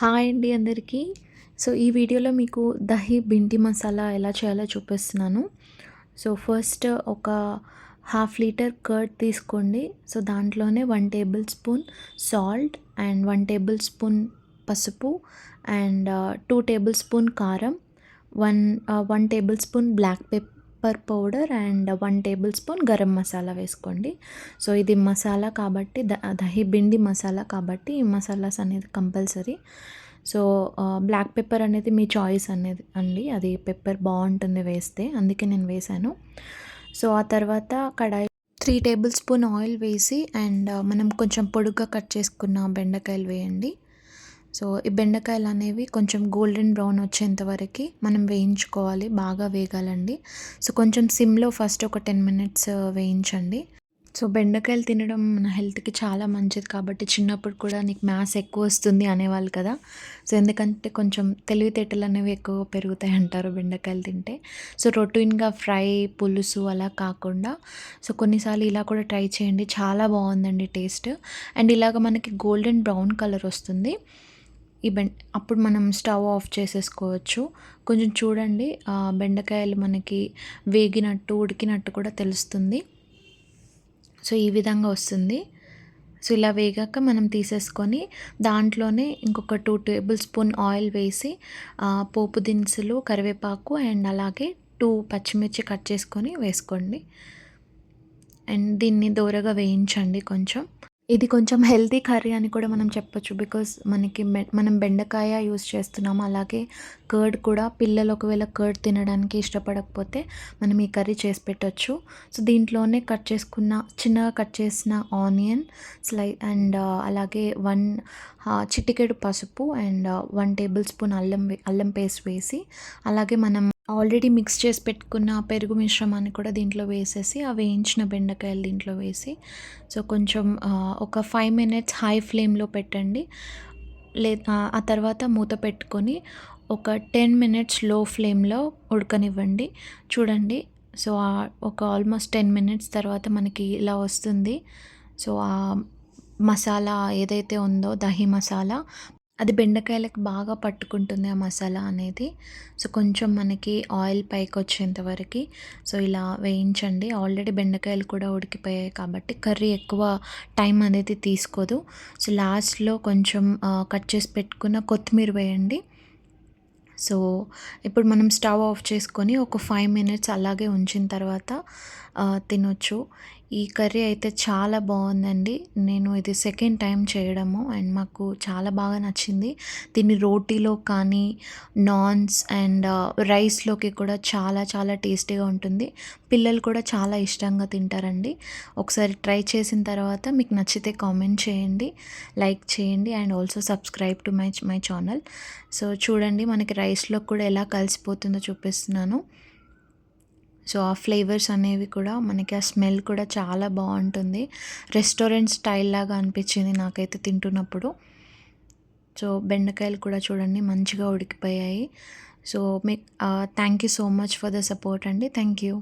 Hi అండి అందరికీ. So ఈ వీడియోలో మీకు దహి బింటి మసాలా ఎలా చేయాలో చూపిస్తున్నాను. సో ఫస్ట్ ఒక హాఫ్ లీటర్ కర్డ్ తీసుకోండి. సో దాంట్లోనే one tablespoon salt and one tablespoon పసుపు అండ్ టూ టేబుల్ స్పూన్ కారం one one tablespoon black pep pepper powder and one tablespoon garam masala వేసుకోండి. సో ఇది మసాలా కాబట్టి ద దహి బిండి మసాలా కాబట్టి ఈ మసాలాస్ అనేది కంపల్సరీ సో బ్లాక్ పెప్పర్ అనేది మీ చాయిస్ అనేది అండి. అది పెప్పర్ బాగుంటుంది వేస్తే అందుకే నేను వేశాను. సో ఆ తర్వాత కడాయి త్రీ టేబుల్ స్పూన్ ఆయిల్ వేసి అండ్ మనం కొంచెం పొడుగ్గా కట్ చేసుకున్న బెండకాయలు వేయండి. సో ఈ బెండకాయలు అనేవి కొంచెం గోల్డెన్ బ్రౌన్ వచ్చేంత వరకు మనం వేయించుకోవాలి బాగా వేగాలండి. సో కొంచెం సిమ్లో ఫస్ట్ ఒక టెన్ మినిట్స్ వేయించండి. సో బెండకాయలు తినడం మన హెల్త్కి చాలా మంచిది కాబట్టి చిన్నప్పుడు కూడా నీకు మ్యాథ్స్ ఎక్కువ వస్తుంది అనేవాళ్ళు కదా. సో ఎందుకంటే కొంచెం తెలివితేటలు అనేవి ఎక్కువ పెరుగుతాయి అంటారు బెండకాయలు తింటే. సో రొటీన్గా ఫ్రై పులుసు అలా కాకుండా సో కొన్నిసార్లు ఇలా కూడా ట్రై చేయండి. చాలా బాగుందండి టేస్ట్. అండ్ ఇలాగ మనకి గోల్డెన్ బ్రౌన్ కలర్ వస్తుంది. ఈ బెం అప్పుడు మనం స్టవ్ ఆఫ్ చేసేసుకోవచ్చు. కొంచెం చూడండి బెండకాయలు మనకి వేగినట్టు ఉడికినట్టు కూడా తెలుస్తుంది. సో ఈ విధంగా వస్తుంది. సో ఇలా వేగాక మనం తీసేసుకొని దాంట్లోనే ఇంకొక టూ టేబుల్ స్పూన్ ఆయిల్ వేసి పోపు దినుసులు కరివేపాకు అండ్ అలాగే టూ పచ్చిమిర్చి కట్ చేసుకొని వేసుకోండి. అండ్ దీన్ని దూరగా వేయించండి కొంచెం. ఇది కొంచెం హెల్తీ కర్రీ అని కూడా మనం చెప్పొచ్చు. బికాస్ మనకి మనం బెండకాయ యూస్ చేస్తున్నాము. అలాగే కర్డ్ కూడా పిల్లలు ఒకవేళ కర్డ్ తినడానికి ఇష్టపడకపోతే మనం ఈ కర్రీ చేసి పెట్టచ్చు. సో దీంట్లోనే కట్ చేసుకున్న చిన్నగా కట్ చేసిన ఆనియన్ స్లై అండ్ అలాగే వన్ చిటికెడు పసుపు అండ్ వన్ టేబుల్ స్పూన్ అల్లం అల్లం పేస్ట్ వేసి అలాగే మనం ఆల్రెడీ మిక్స్ చేసి పెట్టుకున్న పెరుగు మిశ్రమాన్ని కూడా దీంట్లో వేసేసి ఆ వేయించిన బెండకాయలు దీంట్లో వేసి సో కొంచెం ఒక ఫైవ్ మినిట్స్ హై ఫ్లేమ్లో పెట్టండి. లే ఆ తర్వాత మూత పెట్టుకొని ఒక టెన్ మినిట్స్లో ఫ్లేమ్లో ఉడకనివ్వండి. చూడండి సో ఒక ఆల్మోస్ట్ టెన్ మినిట్స్ తర్వాత మనకి ఇలా వస్తుంది. సో ఆ మసాలా ఏదైతే ఉందో దహి మసాలా అది బెండకాయలకు బాగా పట్టుకుంటుంది ఆ మసాలా అనేది. సో కొంచెం మనకి ఆయిల్ పైకి వచ్చేంత వరకు. సో ఇలా వేయించండి. ఆల్రెడీ బెండకాయలు కూడా ఉడికిపోయాయి కాబట్టి కర్రీ ఎక్కువ టైం అనేది తీసుకోదు. సో లాస్ట్లో కొంచెం కట్ చేసి పెట్టుకున్న కొత్తిమీర వేయండి. సో ఇప్పుడు మనం స్టవ్ ఆఫ్ చేసుకొని ఒక ఫైవ్ మినిట్స్ అలాగే ఉంచిన తర్వాత తినొచ్చు. ఈ కర్రీ అయితే చాలా బాగుందండి. నేను ఇది సెకండ్ టైం చేయడము. అండ్ మాకు చాలా బాగా నచ్చింది. దీన్ని రోటీలో కానీ నాన్స్ అండ్ రైస్లోకి కూడా చాలా చాలా టేస్టీగా ఉంటుంది. పిల్లలు కూడా చాలా ఇష్టంగా తింటారండి. ఒకసారి ట్రై చేసిన తర్వాత మీకు నచ్చితే కామెంట్ చేయండి లైక్ చేయండి and also subscribe to my my channel so చూడండి మనకి రైస్లో కూడా ఎలా కలిసిపోతుందో చూపిస్తున్నాను. సో ఆ ఫ్లేవర్స్ అనేవి కూడా మనకి ఆ స్మెల్ కూడా చాలా బాగుంటుంది. రెస్టారెంట్ స్టైల్ లాగా అనిపించింది నాకైతే తింటున్నప్పుడు. సో బెండకాయలు కూడా చూడండి మంచిగా ఉడికిపోయాయి. So me thank you so much for the support అండి. Thank you